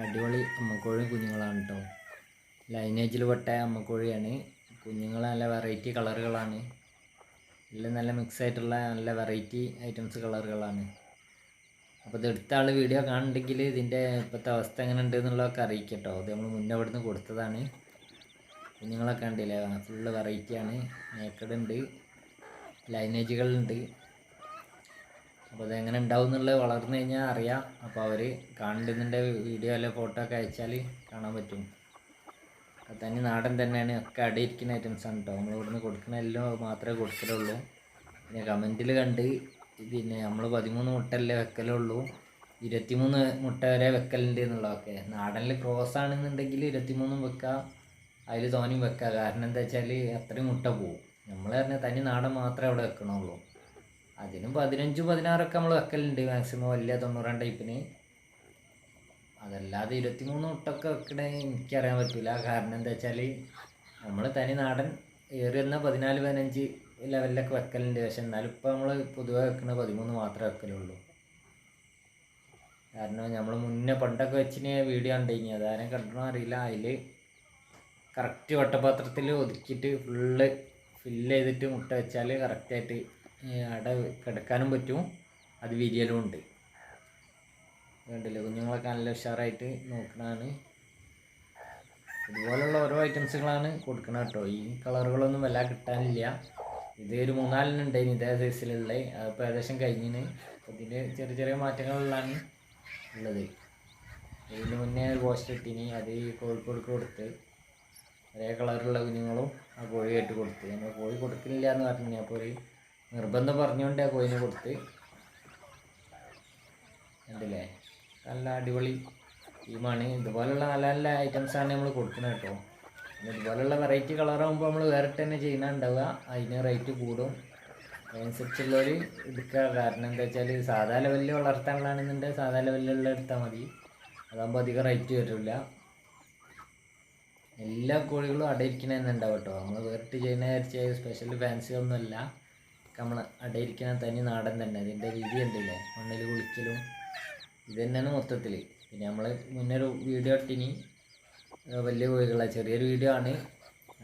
അടിപൊളി അമ്മക്കോഴി കുഞ്ഞുങ്ങളാണ് കേട്ടോ ലൈനേജിൽ പെട്ട അമ്മക്കോഴിയാണ്. കുഞ്ഞുങ്ങൾ നല്ല വെറൈറ്റി കളറുകളാണ്. എല്ലാം നല്ല മിക്സ് ആയിട്ടുള്ള നല്ല വെറൈറ്റി ഐറ്റംസ് കളറുകളാണ്. അപ്പോൾ ഇത് എടുത്ത ആൾ വീഡിയോ കാണുന്നുണ്ടെങ്കിൽ ഇതിന്റെ ഇപ്പോഴത്തെ അവസ്ഥ എങ്ങനെ ഉണ്ട് എന്നുള്ളതൊക്കെ അറിയിക്കട്ടോ. അത് നമ്മൾ മുന്നേ ഇവിടുന്ന് കൊടുത്തതാണ്. കുഞ്ഞുങ്ങളൊക്കെ ഉണ്ടല്ലേ ഫുള്ള് വെറൈറ്റിയാണ് നേക്കഡ് ഉണ്ട്. ലൈനേജുകളുണ്ട് അപ്പോൾ അതെങ്ങനെ ഉണ്ടാവും എന്നുള്ളത് വളർന്നു കഴിഞ്ഞാൽ അറിയാം. അപ്പോൾ അവർ കാണുന്നതിന്റെ വീഡിയോ അല്ലെ ഫോട്ടോ ഒക്കെ അയച്ചാൽ കാണാൻ പറ്റും. തന്നെ നാടൻ തന്നെയാണ്. ഒക്കെ അടിയിരിക്കുന്ന ഐറ്റംസ് ആണ് കേട്ടോ നമ്മൾ ഇവിടുന്ന് കൊടുക്കുന്ന എല്ലാം മാത്രമേ കൊടുക്കലുള്ളൂ. പിന്നെ കമന്റിൽ കണ്ട് പിന്നെ നമ്മൾ പതിമൂന്ന് മുട്ടല്ലേ വെക്കലുള്ളൂ. ഇരുപത്തിമൂന്ന് മുട്ട വരെ വെക്കലുണ്ട് എന്നുള്ളതൊക്കെ. നാടനിൽ ക്രോസ് ആണെന്നുണ്ടെങ്കിൽ ഇരുപത്തിമൂന്നും വെക്കാം. അതിൽ തോനെയും വെക്കാം. കാരണം എന്താ വെച്ചാൽ അത്രയും മുട്ട പോവും. നമ്മൾ പറഞ്ഞാൽ തനി നാടൻ മാത്രമേ അവിടെ വെക്കണുള്ളൂ. അതിനും പതിനഞ്ചും പതിനാറൊക്കെ നമ്മൾ വെക്കലുണ്ട് മാക്സിമം വലിയ തൊണ്ണൂറാം ടൈപ്പിന് അതല്ലാതെ ഇരുപത്തിമൂന്ന് മുട്ടൊക്കെ വെക്കണേ എനിക്കറിയാൻ പറ്റില്ല കാരണം എന്താ വെച്ചാൽ നമ്മൾ തനി നാടൻ ഏറി വന്ന പതിനാല് പതിനഞ്ച് ലെവലിലൊക്കെ വെക്കലുണ്ട്. പക്ഷെ എന്നാലും ഇപ്പോൾ നമ്മൾ പൊതുവെ വെക്കുന്ന പതിമൂന്ന് മാത്രമേ വെക്കലുള്ളൂ. കാരണം നമ്മൾ മുന്നേ പണ്ടൊക്കെ വെച്ചിന് വീഡിയോ ഉണ്ടെങ്കിൽ അതാരും കണ്ടോ അറിയില്ല. അതിൽ കറക്റ്റ് വട്ടപാത്രത്തിൽ ഒതുക്കിയിട്ട് ഫുള്ള് ഫില്ല് ചെയ്തിട്ട് മുട്ട വെച്ചാൽ കറക്റ്റായിട്ട് അട കിടക്കാനും പറ്റും. അത് വിരിയലും ഉണ്ട്. കണ്ടില്ലേ? കുഞ്ഞുങ്ങളൊക്കെ നല്ല ഉഷാറായിട്ട് നോക്കണതാണ്. ഇതുപോലുള്ള ഓരോ ഐറ്റംസുകളാണ് കൊടുക്കുന്നത് കേട്ടോ. ഈ കളറുകളൊന്നും വല്ല കിട്ടാനില്ല. ഇത് ഒരു മൂന്നാലിനുണ്ടായിന് ഇതേ സൈസിലുള്ള അതിപ്പോൾ ഏകദേശം കഴിഞ്ഞിന്. ഇതിൽ ചെറിയ ചെറിയ മാറ്റങ്ങളിലാണ് ഉള്ളത്. ഇതിന് മുന്നേ ഒരു ഇട്ടിനി. അത് കോഴിക്കോട് കൊടുത്ത്. ഒരേ കളറുള്ള കുഞ്ഞുങ്ങളും ആ കോഴി ആയിട്ട് കൊടുത്ത്. നമ്മൾ കോഴി കൊടുക്കുന്നില്ല എന്ന് പറഞ്ഞു അപ്പോൾ ഒരു നിർബന്ധം പറഞ്ഞുകൊണ്ട് ആ കോഴിനെ കൊടുത്ത്. കണ്ടില്ലേ? നല്ല അടിപൊളി ടീമാണ് ഇതുപോലുള്ള നല്ല നല്ല ഐറ്റംസാണ് നമ്മൾ കൊടുക്കുന്നത് കേട്ടോ ഇതുപോലുള്ള വെറൈറ്റി കളറാകുമ്പോൾ നമ്മൾ വേറെ തന്നെ ചെയ്യുന്നുണ്ടാവുക അതിന് റേറ്റ് കൂടും. അതിനനുസരിച്ചുള്ളവർ എടുക്കുക കാരണം എന്താ വെച്ചാൽ സാധാ ലെവലിൽ വളർത്താനുള്ളതാണെന്നുണ്ടെങ്കിൽ സാധാ ലെവലിലുള്ള എടുത്താൽ മതി. അതാകുമ്പോൾ അധികം റേറ്റ് വരില്ല എല്ലാ കോഴികളും അടയിരിക്കണമെന്നുണ്ടാവും കേട്ടോ നമ്മൾ വേറിട്ട് ചെയ്യുന്ന സ്പെഷ്യൽ ഫാൻസി ഒന്നുമല്ല. നമ്മൾ ഇരിക്കുന്ന തനി നാടൻ തന്നെ. അതിന്റെ രീതി ഉണ്ടല്ലേ മണ്ണിൽ കുളിക്കലും. ഇത് തന്നെയാണ് മൊത്തത്തിൽ പിന്നെ നമ്മൾ മുന്നേ ഒരു വീഡിയോ ഇട്ടിനി. വലിയ കോഴികളാണ് ചെറിയൊരു വീഡിയോ ആണ്.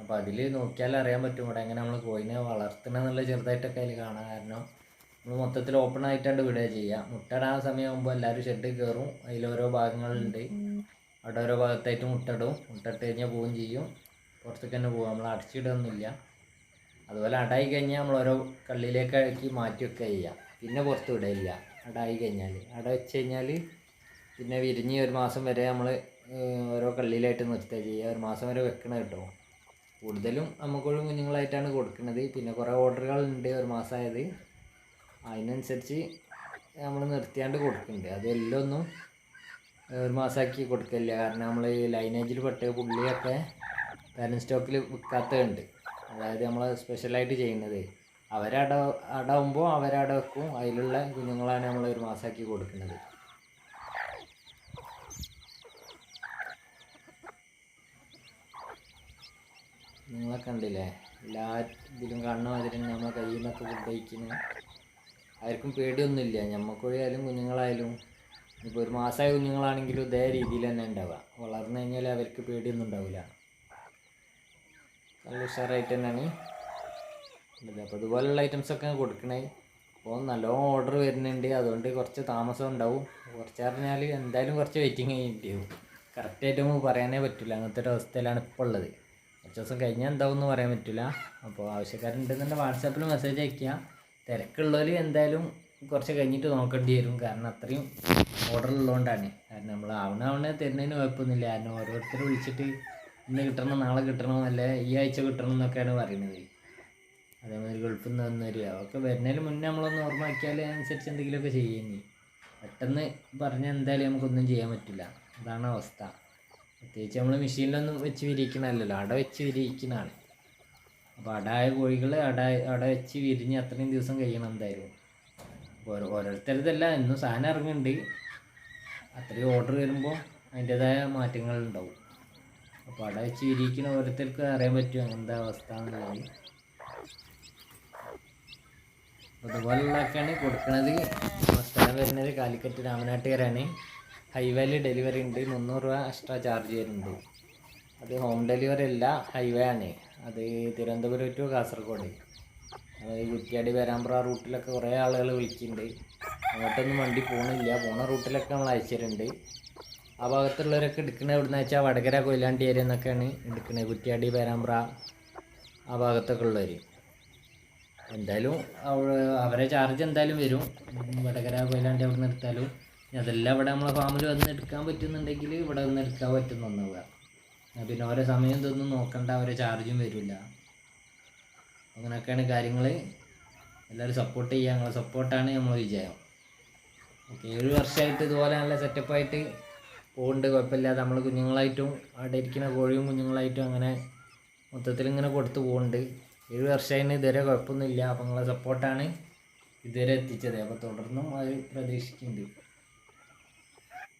അപ്പോൾ അതിൽ നോക്കിയാൽ അറിയാൻ പറ്റും. ഇവിടെ എങ്ങനെ നമ്മൾ കോഴിനെ വളർത്തണം എന്നുള്ള ചെറുതായിട്ടൊക്കെ അതിൽ കാണാം കാരണം നമ്മൾ മൊത്തത്തിൽ ഓപ്പൺ ആയിട്ടാണ് വീഡിയോ ചെയ്യുക മുട്ടടാൻ സമയമാകുമ്പോൾ എല്ലാവരും ഷെഡ് കയറും അതിൽ ഓരോ ഭാഗങ്ങളുണ്ട്. അവിടെ ഓരോ ഭാഗത്തായിട്ട് മുട്ടയിടും മുട്ടയിട്ട് കഴിഞ്ഞാൽ പോവുകയും ചെയ്യും. പുറത്തേക്ക് തന്നെ പോകും നമ്മൾ അടച്ചിടൊന്നുമില്ല. അതുപോലെ അടായി കഴിഞ്ഞാൽ നമ്മൾ ഓരോ കള്ളിയിലേക്ക് മാറ്റി വെക്കുക ചെയ്യുക പിന്നെ പുറത്ത് വിടയില്ല അടായി കഴിഞ്ഞാൽ അട വെച്ച് കഴിഞ്ഞാൽ പിന്നെ വിരിഞ്ഞ് ഒരു മാസം വരെ നമ്മൾ ഓരോ കള്ളിയിലായിട്ട് നിർത്തുക ചെയ്യുക ഒരു മാസം വരെ വെക്കണം കേട്ടോ. കൂടുതലും നമുക്കൊരു കുഞ്ഞുങ്ങളായിട്ടാണ് കൊടുക്കുന്നത്. പിന്നെ കുറേ ഓർഡറുകൾ ഉണ്ട് ഒരു മാസമായത് അതിനനുസരിച്ച് നമ്മൾ നിർത്തിയാണ്ട് കൊടുക്കുന്നുണ്ട്. അതെല്ലാം ഒന്നും ഒരു മാസമാക്കി കൊടുക്കില്ല കാരണം നമ്മൾ ലൈനേജിൽ പെട്ട പുള്ളിയൊക്കെ പാരൻ സ്റ്റോക്കിൽ വിൽക്കാത്തതുണ്ട് അതായത് നമ്മൾ സ്പെഷ്യലായിട്ട് ചെയ്യുന്നത്. അവരട അടാവുമ്പോൾ അവരട വെക്കും അതിലുള്ള കുഞ്ഞുങ്ങളാണ് നമ്മൾ ഒരു മാസമാക്കി കൊടുക്കുന്നത്. നിങ്ങളെ കണ്ടില്ലേ? എല്ലാ ഇതിലും കാണുന്ന മാതിരി നമ്മളെ കയ്യിൽ നിന്നൊക്കെ ഫുഡ് ആർക്കും പേടിയൊന്നുമില്ല. ഞമ്മക്കൊഴിയായാലും കുഞ്ഞുങ്ങളായാലും. ഇപ്പോൾ ഒരു മാസമായ കുഞ്ഞുങ്ങളാണെങ്കിലും ഇതേ രീതിയിൽ തന്നെ ഉണ്ടാവുക. വളർന്നു കഴിഞ്ഞാൽ അവർക്ക് പേടിയൊന്നും ഉണ്ടാവില്ല നല്ല ഉഷാറായിട്ട് തന്നെയാണ്. ഉള്ളത് അപ്പോൾ ഐറ്റംസ് ഒക്കെ കൊടുക്കണേ. അപ്പോൾ നല്ലോണം ഓർഡർ വരുന്നുണ്ട്. അതുകൊണ്ട് കുറച്ച് താമസം ഉണ്ടാവും. കുറച്ച് പറഞ്ഞാൽ എന്തായാലും കുറച്ച് വെയിറ്റിംഗ് ചെയ്യേണ്ടി വരും കറക്റ്റായിട്ട് നമുക്ക് പറയാനേ പറ്റില്ല അങ്ങനത്തെ ഒരു അവസ്ഥയിലാണ് ഇപ്പോൾ ഉള്ളത്. കുറച്ച് ദിവസം കഴിഞ്ഞാൽ എന്താവും എന്ന് പറയാൻ പറ്റില്ല അപ്പോൾ ആവശ്യക്കാരുണ്ടെന്നുണ്ടെങ്കിൽ വാട്സാപ്പിൽ മെസ്സേജ് അയക്കുക തിരക്കുള്ളവർ എന്തായാലും കുറച്ച് കഴിഞ്ഞിട്ട് നോക്കേണ്ടി വരും. കാരണം അത്രയും ഓർഡർ ഉള്ളതുകൊണ്ടാണ്. കാരണം നമ്മൾ ആവണ ആവണ തരുന്നതിന് കുഴപ്പമൊന്നുമില്ല. കാരണം ഓരോരുത്തർ വിളിച്ചിട്ട് ഇന്ന് കിട്ടണം നാളെ കിട്ടണം അല്ലെ ഈ ആഴ്ച കിട്ടണം എന്നൊക്കെയാണ് പറയുന്നത്. അതേമാതിരി ഗൾഫിൽ നിന്ന് വന്നവർ അതൊക്കെ വരുന്നതിന് മുന്നേ നമ്മളൊന്ന് ഓർമ്മയാക്കിയാൽ അതിനനുസരിച്ച് എന്തെങ്കിലുമൊക്കെ ചെയ്യുന്നേ പെട്ടെന്ന് പറഞ്ഞാൽ എന്തായാലും നമുക്കൊന്നും ചെയ്യാൻ പറ്റില്ല. അതാണ് അവസ്ഥ. പ്രത്യേകിച്ച് നമ്മൾ മെഷീനിലൊന്നും വെച്ച് വിരിയിക്കണമല്ലല്ലോ അട വെച്ച് വിരിയിക്കണമാണ് അപ്പോൾ അടായ കോഴികൾ അട അട വെച്ച് വിരിഞ്ഞ് അത്രയും ദിവസം കഴിയണം എന്തായാലും. ഓരോ ഓരോരുത്തരതല്ല. ഇന്നും സാധനം ഇറങ്ങുന്നുണ്ട്. അത്രയും ഓർഡർ വരുമ്പോൾ അതിന്റെതായ മാറ്റങ്ങളുണ്ടാവും. അപ്പോൾ അവിടെ വെച്ച് ഇരിക്കുന്ന ഓരോരുത്തർക്ക് അറിയാൻ പറ്റും എന്താ അവസ്ഥ അതുപോലുള്ളതൊക്കെയാണ് കൊടുക്കുന്നത് സ്ഥലം വരുന്നത് കാലിക്കറ്റ് രാമനാട്ടുകാരാണ് ഹൈവേയിൽ ഡെലിവറി ഉണ്ട്. മുന്നൂറ് രൂപ എക്സ്ട്രാ ചാർജ് വരുന്നുണ്ട് അത് ഹോം ഡെലിവറി അല്ല ഹൈവേ ആണ്. അത് തിരുവനന്തപുരം ടു കാസർഗോഡ്. അതായത് കുറ്റിയാടി വരാമ്പ്ര റൂട്ടിലൊക്കെ കുറേ ആളുകൾ വിളിക്കുന്നുണ്ട്. അങ്ങോട്ടൊന്നും വണ്ടി പോകണില്ല പോണ റൂട്ടിലൊക്കെ നമ്മൾ അയച്ചിട്ടുണ്ട്. ആ ഭാഗത്തുള്ളവരൊക്കെ എടുക്കുന്നത് എവിടെന്ന് വെച്ചാൽ വടകര കൊയിലാണ്ടി ഏരിയ എന്നൊക്കെയാണ് എടുക്കുന്നത് കുറ്റിയാടി പേരാമ്പ്ര ആ ഭാഗത്തൊക്കെ ഉള്ളവർ എന്തായാലും അവരെ ചാർജ് എന്തായാലും വരും. വടകര കൊയിലാണ്ടി അവിടെ നിന്ന് എടുത്താലും അതെല്ലാം ഇവിടെ നമ്മളെ ഫാമിൽ വന്ന് എടുക്കാൻ പറ്റുന്നുണ്ടെങ്കിൽ ഇവിടെ വന്ന് എടുക്കാൻ പറ്റുന്ന ഒന്നാവുക പിന്നെ ഓരോ സമയം ഇതൊന്നും നോക്കണ്ട അവരെ ചാർജും വരില്ല. അങ്ങനെയൊക്കെയാണ് കാര്യങ്ങൾ എല്ലാവരും സപ്പോർട്ട് ചെയ്യുക. ഞങ്ങളെ സപ്പോർട്ടാണ് നമ്മൾ വിജയം. ഓക്കെ ഏഴ് വർഷമായിട്ട് ഇതുപോലെ നല്ല സെറ്റപ്പായിട്ട് പോകുന്നുണ്ട് കുഴപ്പമില്ലാതെ നമ്മൾ കുഞ്ഞുങ്ങളായിട്ടും അവിടെ ഇരിക്കുന്ന കോഴിയും കുഞ്ഞുങ്ങളായിട്ടും അങ്ങനെ മൊത്തത്തിൽ ഇങ്ങനെ കൊടുത്തു പോകുന്നുണ്ട് ഏഴ് വർഷമായിട്ട് ഇതുവരെ കുഴപ്പമൊന്നുമില്ല. അപ്പോൾ നിങ്ങളെ സപ്പോർട്ടാണ് ഇതുവരെ എത്തിച്ചത്. അപ്പോൾ തുടർന്നും അത് പ്രതീക്ഷിക്കുന്നുണ്ട്.